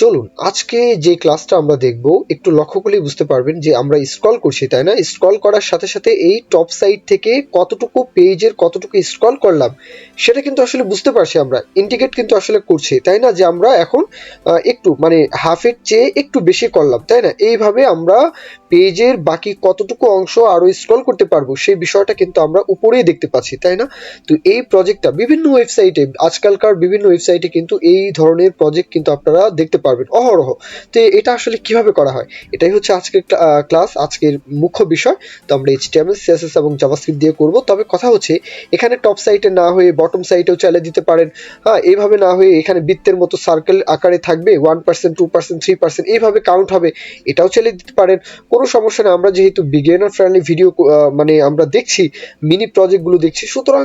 চলুন, আজকে যে ক্লাসটা আমরা দেখব, একটু লক্ষ্য করলেই বুঝতে পারবেন যে আমরা স্ক্রল করছি, তাই না? স্ক্রল করার সাথে সাথে এই টপ সাইড থেকে কতটুকু পেজের কতটুকু স্ক্রল করলাম, সেটা কিন্তু আসলে বুঝতে পারছি আমরা। ইন্ডিকেট কিন্তু আসলে করছি, তাই না? যে আমরা এখন একটু মানে হাফের চেয়ে একটু বেশি করলাম, তাই না? এইভাবে আমরা পেজের বাকি কতটুকু অংশ আরও স্ক্রল করতে পারব, সেই বিষয়টা কিন্তু আমরা উপরেই দেখতে পাচ্ছি, তাই না? তো এই প্রজেক্টটা বিভিন্ন ওয়েবসাইটে আজকালকার বিভিন্ন ওয়েবসাইটে কিন্তু এই ধরনের প্রজেক্ট কিন্তু আপনারা দেখতে পারবেন। অহরহ। তো এটা আসলে কীভাবে করা হয়? এটাই হচ্ছে আজকের ক্লাস, আজকের মুখ্য বিষয়। তো আমরা এইচটিএমএল সিএসএস এবং জাভাস্ক্রিপ্ট দিয়ে করব। তবে কথা হচ্ছে, এখানে টপ সাইটে না হয়ে বটম সাইটেও চালিয়ে দিতে পারেন। হ্যাঁ এইভাবে না হয়ে এখানে বৃত্তের মতো সার্কেল আকারে থাকবে। One percent two percent three percent এইভাবে কাউন্ট হবে, এটাও চালিয়ে দিতে পারেন। কোনো সমস্যা নেই, আমরা যেহেতু বিগিনার ফ্রেন্ডলি ভিডিও মানে আমরা দেখছি মিনি প্রজেক্টগুলো দেখছি, সুতরাং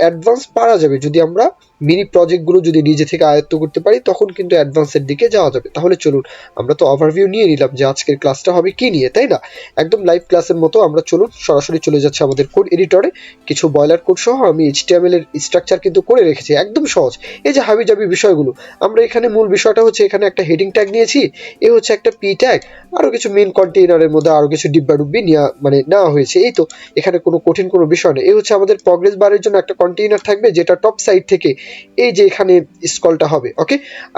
অ্যাডভান্স পারা যাবে। যদি আমরা মিনি প্রজেক্টগুলো যদি নিজে থেকে আয়ত্ত করতে পারি, তখন কিন্তু অ্যাডভান্সের দিকে যাওয়া যাবে। তাহলে চলুন, আমরা তো ওভারভিউ নিয়ে নিলাম যে আজকের ক্লাসটা হবে কি নিয়ে, তাই না? একদম লাইভ ক্লাসের মতো আমরা চলুন, সরাসরি চলে যাচ্ছে আমাদের কোড এডিটরে কিছু বয়লার কোড সহ আমি এইচটিএমএল এর স্ট্রাকচার কিন্তু করে রেখেছি, একদম সহজ। এই যে হাবি হাবিজাবি বিষয়গুলো, আমরা এখানে মূল বিষয়টা হচ্ছে এখানে একটা হেডিং ট্যাগ নিয়েছি, এ হচ্ছে একটা পি ট্যাগ আরও কিছু মেন কন্টেইনারের মধ্যে আরও কিছু ডিব্বা ডুব্বি নেওয়া মানে নেওয়া হয়েছে। এই তো, এখানে কোনো কঠিন কোনো বিষয় নেই। এই হচ্ছে আমাদের প্রগ্রেস বারের জন্য একটা কন্টেইনার থাকবে, যেটা টপ সাইড থেকে এই যে এখানে স্কলটা হবে ওকে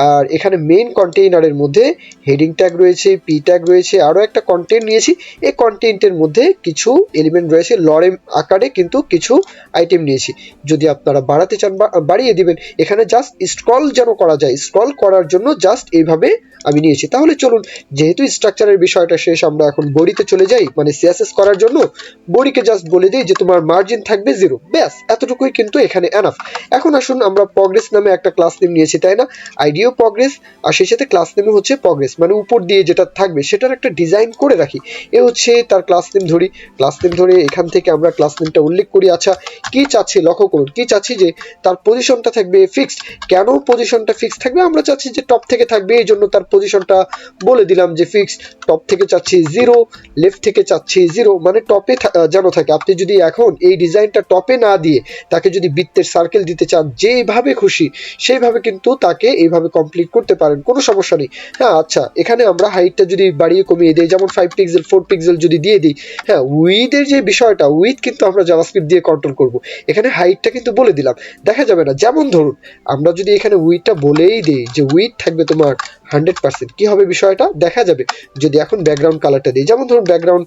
আর এখানে মেন কন্টেইনারের মধ্যে হেডিং ট্যাগ রয়েছে পি ট্যাগ রয়েছে আরও একটা কন্টেন্ট নিয়েছি। এই কন্টেন্টের মধ্যে কিছু এলিমেন্ট রয়েছে লরেম আকারে কিন্তু কিছু আইটেম নিয়েছি। যদি আপনারা বাড়াতে চান বাড়িয়ে দিবেন, এখানে জাস্ট স্কল যেন করা যায় স্কল করার জন্য জাস্ট এইভাবে আমি নিয়েছি তাহলে চলুন, যেহেতু স্ট্রাকচারের বিষয়টা শেষ, আমরা এখন বডিতে চলে যাই মানে সিএসএস করার জন্য। বডিকে জাস্ট বলে দিই যে, তোমার মার্জিন থাকবে জিরো ব্যাস, এতটুকুই কিন্তু এখানে এনাফ এখন আসুন, আমরা প্রগ্রেস নামে একটা ক্লাস নেম নিয়েছি, তাই না? আইডিও প্রগ্রেস আর সেই সাথে ক্লাস নেমে হচ্ছে প্রগ্রেস মানে উপর দিয়ে যেটা থাকবে, সেটার একটা ডিজাইন করে রাখি। এ হচ্ছে তার ক্লাস নেম ধরি। ক্লাস নেম ধরে এখান থেকে আমরা ক্লাস নেমটা উল্লেখ করি। আচ্ছা কি চাচ্ছি? লক্ষ্য করুন, কি চাচ্ছি যে, তার পজিশনটা থাকবে ফিক্সড কেন পজিশনটা ফিক্সড থাকবে? আমরা চাচ্ছি যে টপ থেকে থাকবে, এই জন্য তার পজিশনটা বলে দিলাম যে ফিক্সড টপ থেকে চাচ্ছি জিরো লেফট থেকে চাচ্ছি জিরো মানে টপে যেন থাকে। আপনি যদি এখন এই ডিজাইনটা টপে না দিয়ে তাকে যদি বৃত্তের সার্কেল দিতে চান যেভাবে খুশি, সেইভাবে কিন্তু তাকে এইভাবে কমপ্লিট করতে পারেন, কোনো সমস্যা নেই। হ্যাঁ আচ্ছা এখানে আমরা হাইটটা যদি বাড়িয়ে কমিয়ে দিই, যেমন ফাইভ পিক্সেল ফোর পিক্সেল যদি দিয়ে দিই হ্যাঁ উইথের যে বিষয়টা উইথ কিন্তু আমরা জাভাস্ক্রিপ্ট দিয়ে কন্ট্রোল করব। এখানে হাইটটা কিন্তু বলে দিলাম। দেখা যাবে না। যেমন ধরুন, আমরা যদি এখানে উইথটা বলেই দিই যে উইথ থাকবে তোমার হান্ড্রেড পার্সেন্ট। কী হবে বিষয়টা? দেখা যাবে। যদি এখন ব্যাকগ্রাউন্ড কালারটা দিই, যেমন ধরুন ব্যাকগ্রাউন্ড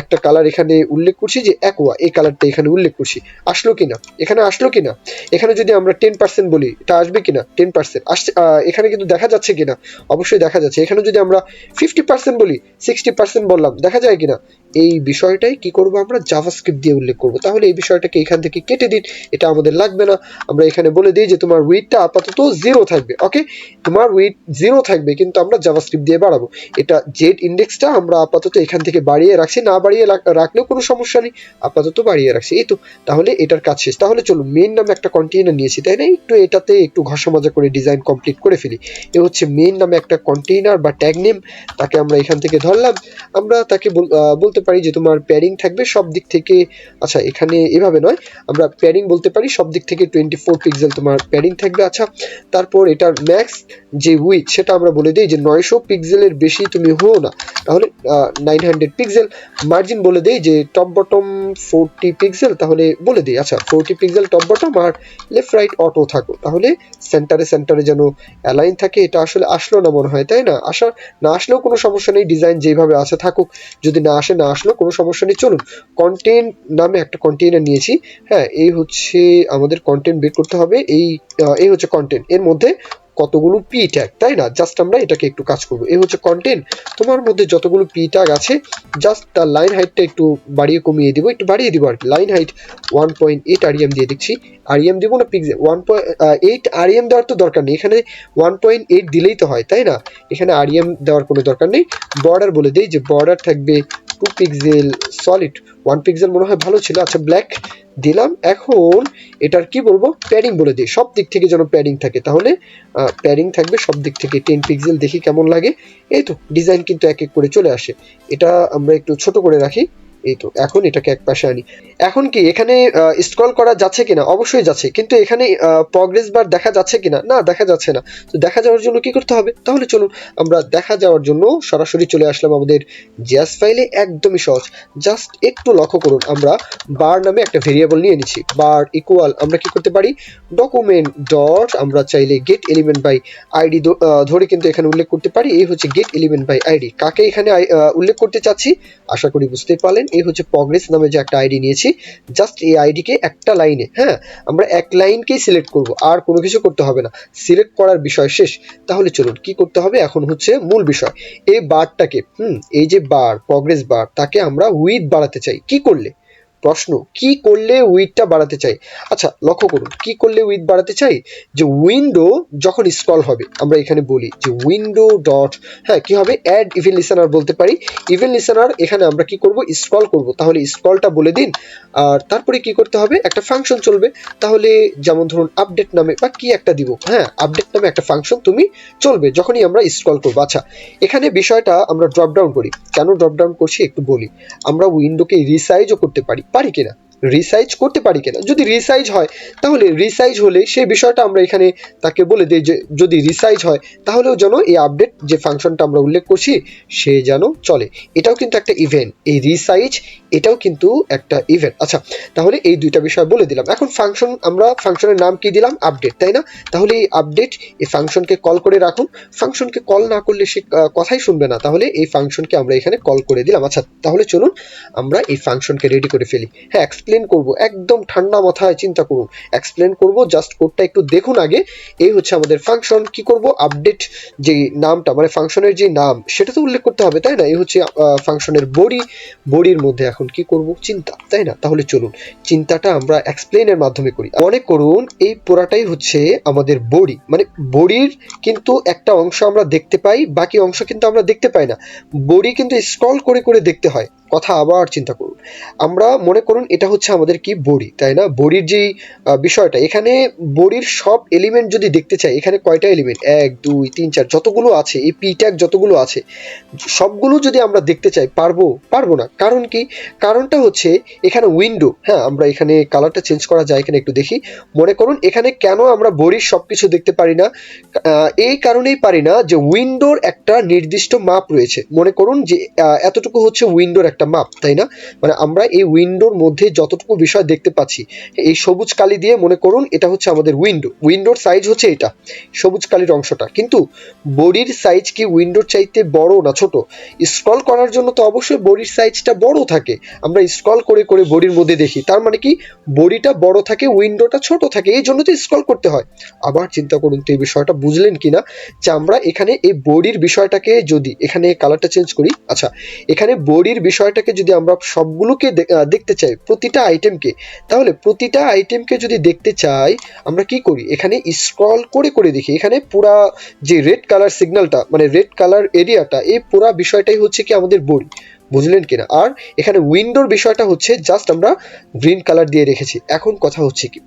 একটা কালার এখানে উল্লেখ করছি যে অ্যাকোয়া এই কালারটা এখানে উল্লেখ করছি। আসলো কি না এখানে আসলো কি না এখানে যদি আমরা টেন পার্সেন্ট বলি, এটা আসবে কি না টেন পার্সেন্ট আসছে এখানে কিন্তু দেখা যাচ্ছে কি না অবশ্যই দেখা যাচ্ছে। এখানে যদি আমরা ফিফটি পার্সেন্ট বলি সিক্সটি পার্সেন্ট বললাম, দেখা যায় কিনা? এই বিষয়টাই কি করব আমরা? জাভাস্ক্রিপ্ট দিয়ে উল্লেখ করব। তাহলে এই বিষয়টাকে এখান থেকে কেটে দিন, এটা আমাদের লাগবে না। আমরা এখানে বলে দিই যে তোমার উইথটা আপাতত জিরো থাকবে ওকে তোমার উইথ জিরো থাকবে, কিন্তু আমরা জাভাস্ক্রিপ্ট দিয়ে বাড়াবো। এটা জেড ইন্ডেক্সটা আমরা আপাতত এখান থেকে বাড়িয়ে রাখছি, না বাড়িয়ে রাখ- রাখলেও কোনো সমস্যা নেই, আপাতত বাড়িয়ে রাখছি। এই তো, তাহলে এটার কাজ শেষ। তাহলে চলুন মেন নামে একটা কন্টেইনার নিয়েছি, তাই না? একটু এটাতে একটু ঘষা মাজা করে ডিজাইন কমপ্লিট করে ফেলি। এ হচ্ছে মেন নামে একটা কন্টেইনার বা ট্যাগ নেম তাকে আমরা এখান থেকে ধরলাম। আমরা তাকে বলতে পারি যে তোমার প্যারিং থাকবে সব দিক থেকে আচ্ছা এখানে এভাবে নয়, আমরা প্যারিং বলতে পারি সব দিক থেকে টোয়েন্টি ফোর পিক্সেল তোমার প্যারিং থাকবে আচ্ছা তারপর এটার ম্যাক্স যে উইথ সেটা আমরা বলে দিই যে নয়শো পিক্সেলের বেশি তুমি হও না। তাহলে নাইন হান্ড্রেড পিক্সেল মার্জিন বলে দেই যে টপ বটম ফোরটি পিক্সেল তাহলে বলে দিই আচ্ছা ফোরটি পিক্সেল টপ বটম আর লেফট রাইট অটো থাকো। তাহলে সেন্টারে সেন্টারে যেন অ্যালাইন থাকে, এটা আসলে আসলো না মনে হয়, তাই না? আসার না আসলেও কোনো সমস্যা নেই ডিজাইন যেভাবে আছে থাকুক, যদি না আসে না আসলেও কোনো সমস্যা নেই। চলুন কন্টেন্ট নামে একটা কন্টেইনার নিয়েছি। হ্যাঁ এই হচ্ছে আমাদের কন্টেন্ট বের করতে হবে। এই এই হচ্ছে কন্টেন্ট এর মধ্যে কতগুলো পি ট্যাগ তাই না? জাস্ট আমরা এটাকে একটু কাজ করব। এই হচ্ছে কন্টেন্ট তোমার মধ্যে যতগুলো পি ট্যাগ আছে জাস্ট তার লাইন হাইটটা একটু বাড়িয়ে কমিয়ে দিব। একটু বাড়িয়ে দিব আর line height one point eight rem দিয়ে দিচ্ছি আরিএম দিব না pixel one point eight rem দেওয়ার তো দরকার নেই। এখানে ওয়ান পয়েন্ট এইট দিলেই তো হয়, তাই না? এখানে আরিএম দেওয়ার কোনো দরকার নেই। বর্ডার বলে দিই যে বর্ডার থাকবে two pixel solid one pixel মনে হয় ভালো ছিল। আচ্ছা ব্ল্যাক দিলাম। এখন এটার কি বলব? প্যাডিং বলে দিই। সব দিক থেকে যেন প্যাডিং থাকে। তাহলে প্যাডিং থাকবে সব দিক থেকে। টেন পিক্সেল দেখি কেমন লাগে। এই তো ডিজাইন কিন্তু এক এক করে চলে আসে। এটা আমরা একটু ছোট করে রাখি। এই তো, এখন এটাকে এক পাশে আনি। এখন কি, এখানে স্ক্রল করা যাচ্ছে কিনা? অবশ্যই যাচ্ছে, কিন্তু এখানে প্রগ্রেস বার দেখা যাচ্ছে কিনা? না, দেখা যাচ্ছে না। তো দেখা যাওয়ার জন্য কি করতে হবে? তাহলে চলুন, আমরা দেখা যাওয়ার জন্য সরাসরি চলে আসলাম আমাদের জিএস ফাইলে একদমই সহজ। জাস্ট একটু লক্ষ্য করুন, আমরা বার নামে একটা ভেরিয়েবল নিয়ে নিচ্ছি। বার ইকুয়াল আমরা কি করতে পারি? ডকুমেন্ট ডট আমরা চাইলে গেট এলিমেন্ট বাই আইডি ধরে কিন্তু এখানে উল্লেখ করতে পারি। এই হচ্ছে গেট এলিমেন্ট বাই আইডি কাকে এখানে উল্লেখ করতে চাচ্ছি? আশা করি বুঝতেই পারলেন। এই হচ্ছে প্রগ্রেস নামে যে একটা আইডি নিয়েছি। জাস্ট এই আইডিকে একটা লাইনে হ্যাঁ? আমরা এক লাইনকেই সিলেক্ট করব, আর কোনো কিছু করতে হবে না। সিলেক্ট করার বিষয় শেষ। তাহলে চলুন, কি করতে হবে? এখন হচ্ছে মূল বিষয়। এই বারটাকে হুম, এই যে বার প্রগ্রেস বার তাকে আমরা উইথ বাড়াতে চাই। কি করলে? প্রশ্ন, কি করলে উইথটা বাড়াতে চাই? আচ্ছা লক্ষ্য করুন, কি করলে উইথ বাড়াতে চাই? যে উইন্ডো যখন স্ক্রল হবে, আমরা এখানে বলি যে উইন্ডো ডট হ্যাঁ কি হবে? অ্যাড ইভেন লিসেনার বলতে পারি। ইভেন লিসেনার এখানে আমরা কি করব? স্ক্রল করব। তাহলে স্ক্রলটা বলে দিন, আর তারপরে কি করতে হবে? একটা ফাংশন চলবে। তাহলে যেমন ধরুন আপডেট নামে, বা কি একটা দিব? হ্যাঁ আপডেট নামে একটা ফাংশন তুমি চলবে, যখনই আমরা স্ক্রল করব। আচ্ছা এখানে বিষয়টা আমরা ড্রপ ডাউন করি। কেন ড্রপ ডাউন করছি? একটু বলি। আমরা উইন্ডোকে রিসাইজও করতে পারি। পারি কিনা রিসাইজ করতে পারি কিনা? যদি রিসাইজ হয়, তাহলে রিসাইজ হলে সেই বিষয়টা আমরা এখানে তাকে বলে দিই যে, যদি রিসাইজ হয়, তাহলেও যেন এই আপডেট যে ফাংশনটা আমরা উল্লেখ করছি, সে যেন চলে। এটাও কিন্তু একটা ইভেন্ট এই রিসাইজ এটাও কিন্তু একটা ইভেন্ট আচ্ছা তাহলে এই দুইটা বিষয় বলে দিলাম। এখন ফাংশন আমরা ফাংশনের নাম কি দিলাম? আপডেট তাই না? তাহলে এই আপডেট এই ফাংশনকে কল করে রাখুন। ফাংশনকে কল না করলে সে কথাই শুনবে না। তাহলে এই ফাংশনকে আমরা এখানে কল করে দিলাম। আচ্ছা তাহলে চলুন আমরা এই ফাংশনকে রেডি করে ফেলি। হ্যাঁ এক্সপ্লেন করব, একদম ঠান্ডা মাথায় চিন্তা করুন। এক্সপ্লেন করব জাস্ট কোডটা একটু দেখুন আগে। এই হচ্ছে আমাদের ফাংশন কি করব? আপডেট যে নামটা মানে ফাংশনের যে নাম, সেটা তো উল্লেখ করতে হবে, তাই না? এই হচ্ছে ফাংশনের বডি। বডির মধ্যে এখন কি করব? চিন্তা, তাই না? তাহলে চলুন, চিন্তাটা আমরা এক্সপ্লেনের মাধ্যমে করি। মনে করুন, এই পুরাটাই হচ্ছে আমাদের বডি। মানে বডির কিন্তু একটা অংশ আমরা দেখতে পাই, বাকি অংশ কিন্তু আমরা দেখতে পাই না। বডি কিন্তু স্ক্রল করে করে দেখতে হয়। কথা আবার চিন্তা করুন। আমরা মনে করুন এটা হচ্ছে আমাদের কি বডি, তাই না? বডির যেই বিষয়টা, এখানে বডির সব এলিমেন্ট যদি দেখতে চাই, এখানে কয়টা এলিমেন্ট এক, দুই, তিন, চার, যতগুলো আছে, এই পি ট্যাগ যতগুলো আছে, সবগুলো যদি আমরা দেখতে চাই, পারব পারব না। কারণ কি? কারণটা হচ্ছে এখানে উইন্ডো হ্যাঁ আমরা এখানে কালারটা চেঞ্জ করা যায় এখানে একটু দেখি। মনে করুন এখানে কেন আমরা বডির সব কিছু দেখতে পারি না? এই কারণেই পারি না যে উইন্ডোর একটা নির্দিষ্ট মাপ রয়েছে। মনে করুন যে এতটুকু হচ্ছে উইন্ডোর একটা মাপ তাই না? মানে আমরা এই উইন্ডোর মধ্যে যতটুকু বিষয় দেখতে পাচ্ছি, এই সবুজ কালি দিয়ে মনে করুন এটা হচ্ছে আমাদের উইন্ডো উইন্ডোর সাইজ হচ্ছে এটা, সবুজ কালির অংশটা। কিন্তু বডির সাইজ কি উইন্ডোর চাইতে বড় না ছোট? স্ক্রল করার জন্য তো অবশ্যই বডির সাইজটা বড় থাকে। আমরা স্ক্রল করে করে বডির মধ্যে দেখি, তার মানে কি বডিটা বড় থাকে উইন্ডোটা ছোট থাকে, এই জন্য তো স্ক্রল করতে হয়। আবার চিন্তা করুন তো এই বিষয়টা বুঝলেন কিনা? যে আমরা এখানে এই বডির বিষয়টাকে যদি এখানে কালারটা চেঞ্জ করি আচ্ছা এখানে বডির বিষয়টাকে যদি আমরা সবগুলোকে দেখতে চাই, প্রতিটা আইটেমকে তাহলে প্রতিটা আইটেমকে যদি দেখতে চাই, আমরা কি করি? এখানে স্ক্রল করে করে দেখি। এখানে পুরা যে রেড কালার সিগন্যালটা মানে রেড কালার এরিয়াটা এই পুরা বিষয়টাই হচ্ছে কি আমাদের বডি। বুঝলেন কিনা? আর এখানে উইন্ডোর বিষয়টা হচ্ছে জাস্ট আমরা গ্রিন কালার দিয়ে রেখেছি। এখন কথা হচ্ছে কি?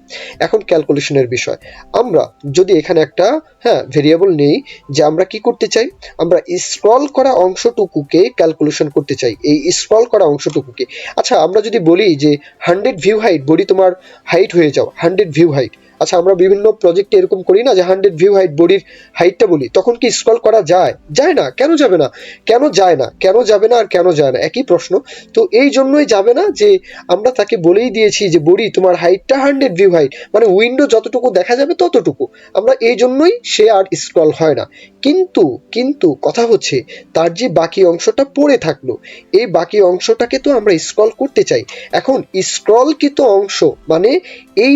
এখন ক্যালকুলেশনের বিষয়। আমরা যদি এখানে একটা হ্যাঁ ভেরিয়েবল নেই যে আমরা কি করতে চাই? আমরা স্ক্রল করা অংশটুকুকে ক্যালকুলেশন করতে চাই। এই স্ক্রল করা অংশটুকুকে। আচ্ছা আমরা যদি বলি যে হান্ড্রেড ভিউ হাইট বডি তোমার হাইট হয়ে যাও। হান্ড্রেড ভিউ হাইট আচ্ছা আমরা বিভিন্ন প্রজেক্টে এরকম করি না যে হান্ড্রেড ভিউ হাইট বডির হাইটটা বলি। তখন কি স্ক্রল করা যায়? যায় না। কেন যাবে না? কেন যায় না? কেন যাবে না আর কেন যায় না? একই প্রশ্ন। তো এই জন্যই যাবে না যে আমরা তাকে বলেই দিয়েছি যে, বডি, তোমার হাইটটা হান্ড্রেড ভিউ হাইট মানে উইন্ডো যতটুকু দেখা যাবে ততটুকু। আমরা এই জন্যই সে আর স্ক্রল হয় না। কিন্তু কিন্তু কথা হচ্ছে, তার যে বাকি অংশটা পড়ে থাকল, এই বাকি অংশটাকে তো আমরা স্ক্রল করতে চাই। এখন স্ক্রলকৃত অংশ মানে এই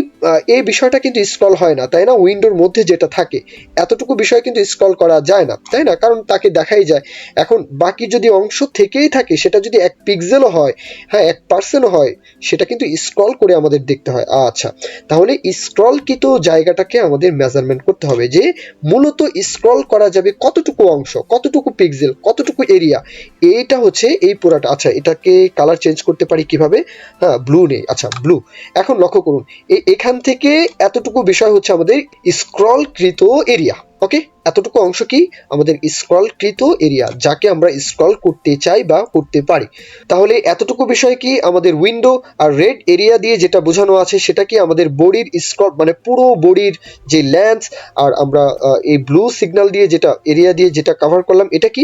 এই বিষয়টা কিন্তু স্ক্রল হয় না, তাই না? উইন্ডোর মধ্যে যেটা থাকে, এতটুকু বিষয় কিন্তু স্ক্রল করা যায় না, তাই না? কারণ তাকে দেখাই যায়। এখন বাকি যদি অংশ থেকেই থাকে, সেটা যদি এক পিক্সেলও হয় হ্যাঁ এক পার্সেন্টও হয়, সেটা কিন্তু স্ক্রল করে আমাদের দেখতে হয়। আচ্ছা তাহলে স্ক্রলকৃত জায়গাটাকে আমাদের মেজারমেন্ট করতে হবে যে, মূলত স্ক্রল করা যাবে কতটুকু অংশ, কতটুকু পিক্সেল কতটুকু এরিয়া এইটা হচ্ছে এই পুরাটা আচ্ছা এটাকে কালার চেঞ্জ করতে পারি কীভাবে? হ্যাঁ ব্লু নেই। আচ্ছা ব্লু এখন লক্ষ্য করুন এখান থেকে এতটুকু বিষয় হচ্ছে আমাদের স্ক্রলকৃত এরিয়া, ওকে? এতটুকু অংশ কি? আমাদের স্ক্রলকৃত এরিয়া, যাকে আমরা স্ক্রল করতে চাই বা করতে পারি। তাহলে এতটুকু বিষয় কি? আমাদের উইন্ডো আর রেড এরিয়া দিয়ে যেটা বোঝানো আছে, সেটা কি আমাদের বডির স্ক্রল মানে পুরো বডির যে ল্যান্স আর আমরা এই ব্লু সিগন্যাল দিয়ে যেটা এরিয়া দিয়ে যেটা কভার করলাম, এটা কি?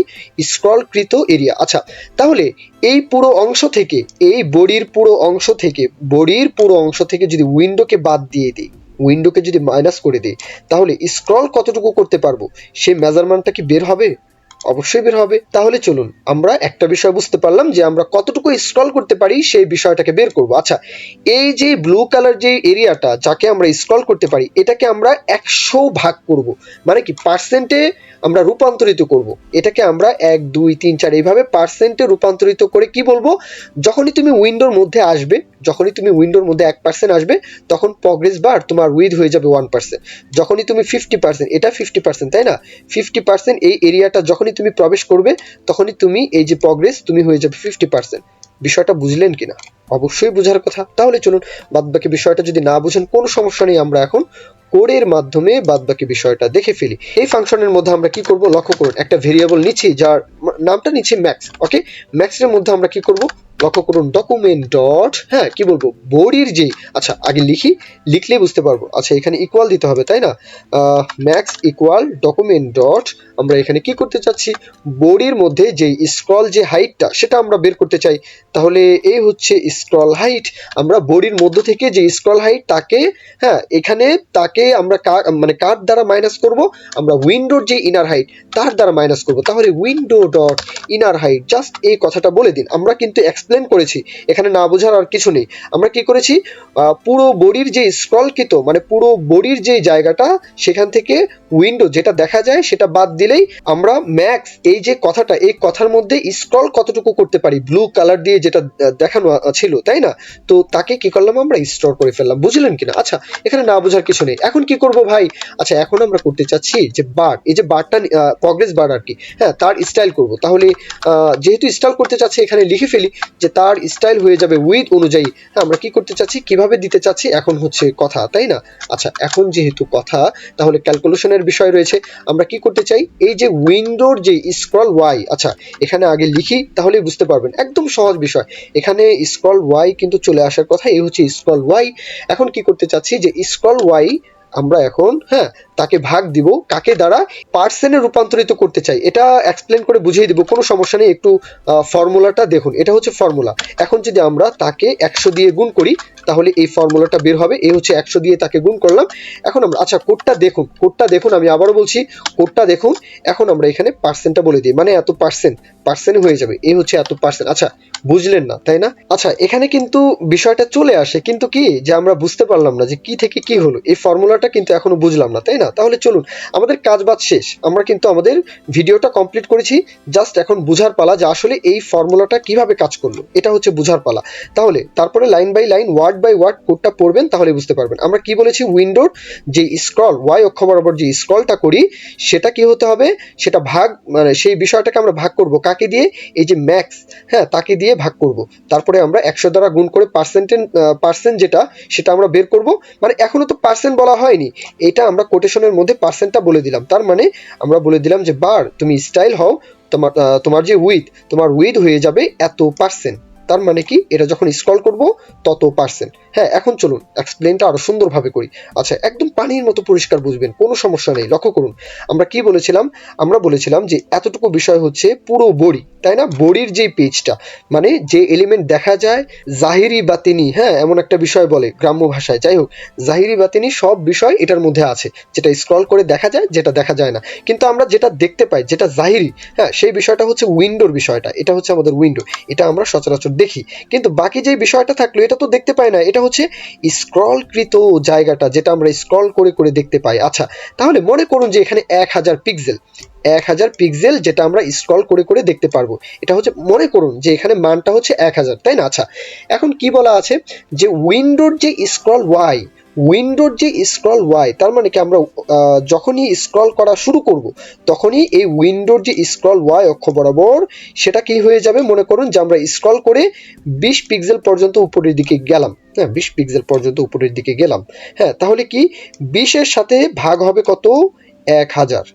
স্ক্রলকৃত এরিয়া। আচ্ছা তাহলে এই পুরো অংশ থেকে, এই বডির পুরো অংশ থেকে, বডির পুরো অংশ থেকে যদি উইন্ডোকে বাদ দিয়ে দিই উইন্ডোকে যদি মাইনাস করে দিই, তাহলে স্ক্রল কতটুকু করতে পারব? সেই মেজারমেন্টটা কি বের হবে? অবশ্যই বের হবে। তাহলে চলুন, আমরা একটা বিষয় বুঝতে পারলাম যে আমরা কতটুকু স্ক্রল করতে পারি সেই বিষয়টাকে বের করব। আচ্ছা এই যে ব্লু কালার যে এরিয়াটা যাকে আমরা স্ক্রল করতে পারি, এটাকে আমরা একশো ভাগ করব। মানে কি পার্সেন্টে আমরা রূপান্তরিত করব। এটাকে আমরা এক, দুই, তিন, চার, এইভাবে পার্সেন্টে রূপান্তরিত করে কি বলব? যখনই তুমি উইন্ডোর মধ্যে আসবে, যখনই তুমি উইন্ডোর মধ্যে এক পার্সেন্ট আসবে, তখন প্রগ্রেস বার তোমার উইথ হয়ে যাবে ওয়ান পার্সেন্ট যখনই তুমি ফিফটি পার্সেন্ট এটা ফিফটি পার্সেন্ট তাই না? ফিফটি পার্সেন্ট এই এরিয়াটা যখনই তুমি প্রবেশ করবে, তখনই তুমি এই যে প্রগ্রেস তুমি হয়ে যাবে ফিফটি পার্সেন্ট বিষয়টা বুঝলেন কিনা? অবশ্যই বোঝার কথা। তাহলে চলুন, বাদবাকি বিষয়টা যদি না বুঝেন, কোনো সমস্যা নেই, আমরা এখন কোডের মাধ্যমে বাদবাকি বিষয়টা দেখে ফেলি। এই ফাংশনের মধ্যে আমরা কি করব? লক্ষ্য করুন, একটা ভেরিয়েবল নিচ্ছি, যার নামটা নিচ্ছি ম্যাক্স ওকে ম্যাক্সের মধ্যে আমরা কি করব? লক্ষ্য করুন ডকুমেন্ট ডট হ্যাঁ কি বলব, বডির যে আচ্ছা আগে লিখি, লিখলেই বুঝতে পারব। আচ্ছা এখানে ইকুয়াল দিতে হবে, তাই না? ম্যাক্স ইকুয়াল ডকুমেন্ট ডট আমরা এখানে কি করতে চাচ্ছি? বডির মধ্যে যে স্ক্রল যে হাইটটা সেটা আমরা বের করতে চাই। তাহলে এই হচ্ছে স্ক্রল হাইট আমরা বডির মধ্য থেকে যে স্ক্রল হাইট তাকে হ্যাঁ এখানে তাকে আমরা মানে কার দ্বারা মাইনাস করব? আমরা উইন্ডোর যে ইনার হাইট তার দ্বারা মাইনাস করব। তাহলে window dot inner height just এই কথাটা বলে দিন। আমরা কিন্তু এক্সপ্লেন করেছি, এখানে না বোঝার আর কিছু নেই। আমরা কি করেছি? পুরো বডির যে স্ক্রলকৃত মানে পুরো বডির যে জায়গাটা, সেখান থেকে উইন্ডো যেটা দেখা যায়, সেটা বাদ দিলেই আমরা ম্যাক্স এই যে কথাটা, এই কথার মধ্যে স্ক্রল কতটুকু করতে পারি ব্লু কালার দিয়ে যেটা দেখানো ছিল, তাই না? তো তাকে কি করলাম আমরা? স্টোর করে ফেললাম, বুঝলেন কিনা? আচ্ছা এখানে না বোঝার কিছু নেই। এখন কি করব ভাই? আচ্ছা এখন আমরা করতে চাচ্ছি যে বার এই যে বারটা প্রগ্রেস বার আর কি হ্যাঁ তার স্টাইল করব। তাহলে যেহেতু স্টাইল করতে চাচ্ছি, এখানে লিখে ফেলি যে তার স্টাইল হয়ে যাবে উইথ অনুযায়ী। হ্যাঁ আমরা কি করতে চাচ্ছি? কীভাবে দিতে চাচ্ছি? এখন হচ্ছে কথা, তাই না? আচ্ছা এখন যেহেতু কথা, তাহলে ক্যালকুলেশনের বিষয় রয়েছে। আমরা কি করতে চাই? এই যে উইন্ডোর যে স্ক্রল ওয়াই আচ্ছা এখানে আগে লিখি, তাহলেই বুঝতে পারবেন। একদম সহজ বিষয়। এখানে স্ক্রল ওয়াই কিন্তু চলে আসার কথা, এই হচ্ছে স্ক্রল ওয়াই এখন কি করতে চাচ্ছি? যে স্ক্রল ওয়াই আমরা এখন হ্যাঁ তাকে ভাগ দিব, কাকে দ্বারা পার্সেন্টে রূপান্তরিত করতে চাই, এটা এক্সপ্লেন করে বুঝিয়ে দিব, কোনো সমস্যা নেই, একটু ফর্মুলাটা দেখুন, এটা হচ্ছে ফর্মুলা এখন যদি আমরা তাকে একশো দিয়ে গুণ করি তাহলে এই ফর্মুলাটা বের হবে। এই হচ্ছে একশো দিয়ে তাকে গুণ করলাম। এখন আমরা আচ্ছা কোডটা দেখুন। কোডটা দেখুন, আমি আবারও বলছি, কোডটা দেখুন। এখন আমরা এখানে পার্সেন্টটা বলে দিই। মানে এত পার্সেন্ট। পার্সেন্ট হয়ে যাবে। এই হচ্ছে এত পার্সেন্ট। আচ্ছা বুঝলেন না, তাই না? আচ্ছা এখানে কিন্তু বিষয়টা চলে আসে, কিন্তু কি? যে আমরা বুঝতে পারলাম না যে কি থেকে কি হলো। এই ফর্মুলাটা কিন্তু এখনও বুঝলাম না, তাই না? তাহলে চলুন, আমাদের কাজ বাজ শেষ। আমরা কিন্তু আমাদের ভিডিওটা কমপ্লিট করেছি। জাস্ট এখন বুঝার পালা যে আসলে এই ফর্মুলাটা কীভাবে কাজ করল। এটা হচ্ছে বুঝার পালা। তাহলে, তারপরে line by line, word by word কোডটা পড়বেন তাহলে বুঝতে পারবেন। আমরা কি বলেছি? উইন্ডোর যে স্ক্রল ওয়াই অক্ষ বরাবর যে স্ক্রলটা করি, সেটা কি হতে হবে? সেটা ভাগ মানে সেই বিষয়টাকে আমরা ভাগ করব কাকে দিয়ে? এই যে ম্যাক্স হ্যাঁ তাকে দিয়ে ভাগ করব। তারপরে আমরা একশো দ্বারা গুণ করে পার্সেন্টেন পার্সেন্ট যেটা, সেটা আমরা বের করব। মানে এখনও তো পার্সেন্ট বলা হয়নি। এটা আমরা কোটেশনের মধ্যে পার্সেন্টটা বলে দিলাম। তার মানে আমরা বলে দিলাম যে বার তুমি স্টাইল হও, তোমার তোমার যে উইথ তোমার উইথ হয়ে যাবে এত পার্সেন্ট তার মানে কি? এটা যখন স্ক্রল করব, তত পার্সেন্ট হ্যাঁ এখন চলুন এক্সপ্লেনটা আরও সুন্দরভাবে করি। আচ্ছা একদম পানির মতো পরিষ্কার বুঝবেন, কোনো সমস্যা নেই, লক্ষ্য করুন। আমরা কি বলেছিলাম? আমরা বলেছিলাম যে, এতটুকু বিষয় হচ্ছে পুরো বডি। তাই না? বডির যে পেজটা মানে যে এলিমেন্ট দেখা যায়, জাহিরি বাতিনি হ্যাঁ এমন একটা বিষয় বলে গ্রাম্য ভাষায়। যাই হোক, জাহিরি বাতিনি সব বিষয় এটার মধ্যে আছে, যেটা স্ক্রল করে দেখা যায়, যেটা দেখা যায় না। কিন্তু আমরা যেটা দেখতে পাই, যেটা জাহিরি হ্যাঁ সেই বিষয়টা হচ্ছে উইন্ডোর বিষয়টা। এটা হচ্ছে আমাদের উইন্ডো এটা আমরা সচরাচর দেখি। কিন্তু বাকি যে বিষয়টা থাকল, এটা তো দেখতে পাই না, এটা হচ্ছে স্ক্রলকৃত জায়গাটা, যেটা আমরা স্ক্রল করে করে দেখতে পাই। আচ্ছা তাহলে মনে করুন যে এখানে এক হাজার পিক্সেল এক হাজার পিক্সেল যেটা আমরা স্ক্রল করে করে দেখতে পারব। এটা হচ্ছে মনে করুন যে এখানে মানটা হচ্ছে এক হাজার, তাই না? আচ্ছা এখন কি বলা আছে? যে উইন্ডোর যে স্ক্রল ওয়াই উইন্ডোর যে স্ক্রল ওয়াই তার মানে কি আমরা যখনই স্ক্রল করা শুরু করব, তখনই এই উইন্ডোর যে স্ক্রল ওয়াই অক্ষ বরাবর সেটা কি হয়ে যাবে? মনে করুন যে আমরা স্ক্রল করে বিশ পিক্সেল পর্যন্ত উপরের দিকে গেলাম। হ্যাঁ বিশ পিক্সেল পর্যন্ত উপরের দিকে গেলাম। হ্যাঁ তাহলে কি বিশের সাথে ভাগ হবে কত? এক হাজার।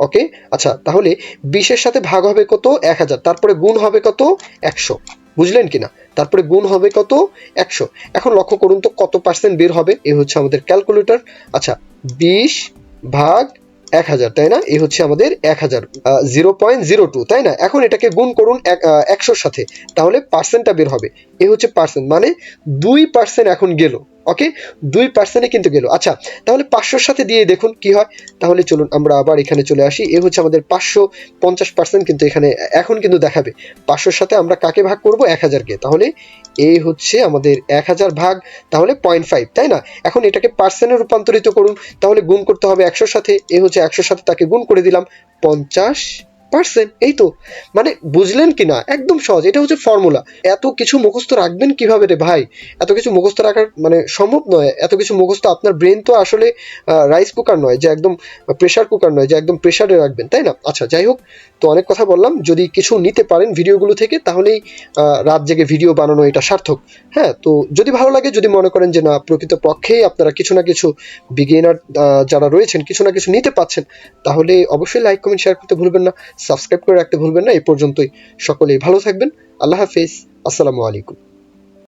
ওকে আচ্ছা তাহলে বিশের সাথে ভাগ হবে কত? এক হাজার। তারপরে গুণ হবে কত? একশো। বুঝলেন কিনা? তারপরে গুণ হবে কত? একশো। এখন লক্ষ্য করুন তো কত পার্সেন্ট বের হবে? এ হচ্ছে আমাদের ক্যালকুলেটর আচ্ছা বিশ ভাগ এক হাজার, তাই না? এ হচ্ছে আমাদের এক হাজার জিরো পয়েন্ট জিরো টু তাই না? এখন এটাকে গুণ করুন এক- একশোর সাথে। তাহলে পার্সেন্টটা বের হবে। এ হচ্ছে পার্সেন্ট মানে দুই পার্সেন্ট এখন গেল। ওকে দুই পার্সেন্টে কিন্তু গেল। আচ্ছা তাহলে পাঁচশোর সাথে দিয়ে দেখুন কি হয়। তাহলে চলুন আমরা আবার এখানে চলে আসি। এ হচ্ছে আমাদের পাঁচশো পঞ্চাশ পার্সেন্ট কিন্তু এখানে এখন কিন্তু দেখাবে। পাঁচশোর সাথে আমরা কাকে ভাগ করব? এক হাজারকে তাহলে এ হচ্ছে আমাদের এক হাজার ভাগ, তাহলে পয়েন্ট ফাইভ, তাই না? এখন এটাকে পার্সেন্টে রূপান্তরিত করুন। তাহলে গুণ করতে হবে একশোর সাথে। এ হচ্ছে একশোর সাথে তাকে গুণ করে দিলাম পঞ্চাশ। পার্সেন্ট এই তো মানে বুঝলেন কি না একদম সহজ। এটা হচ্ছে ফর্মুলা এত কিছু মুখস্থ রাখবেন কীভাবে রে ভাই? এত কিছু মুখস্থ রাখার মানে সম্ভব নয়। এত কিছু মুখস্থ আপনার ব্রেন তো আসলে রাইস কুকার নয়, যে একদম প্রেশার কুকার নয়, যে একদম প্রেশারে রাখবেন, তাই না? আচ্ছা যাই হোক। তো অনেক কথা বললাম। যদি কিছু নিতে পারেন ভিডিওগুলো থেকে, তাহলেই রাত জেগে ভিডিও বানানো এটা সার্থক। হ্যাঁ তো যদি ভালো লাগে, যদি মনে করেন যে না, প্রকৃতপক্ষেই আপনারা কিছু না কিছু বিগিনার যারা রয়েছেন, কিছু না কিছু নিতে পাচ্ছেন, তাহলে অবশ্যই লাইক কমেন্ট শেয়ার করতে ভুলবেন না। সাবস্ক্রাইব করে রাখতে ভুলবেন না। এই পর্যন্তই। সকলেই ভালো থাকবেন। আল্লাহ হাফিজ। আসসালামু আলাইকুম।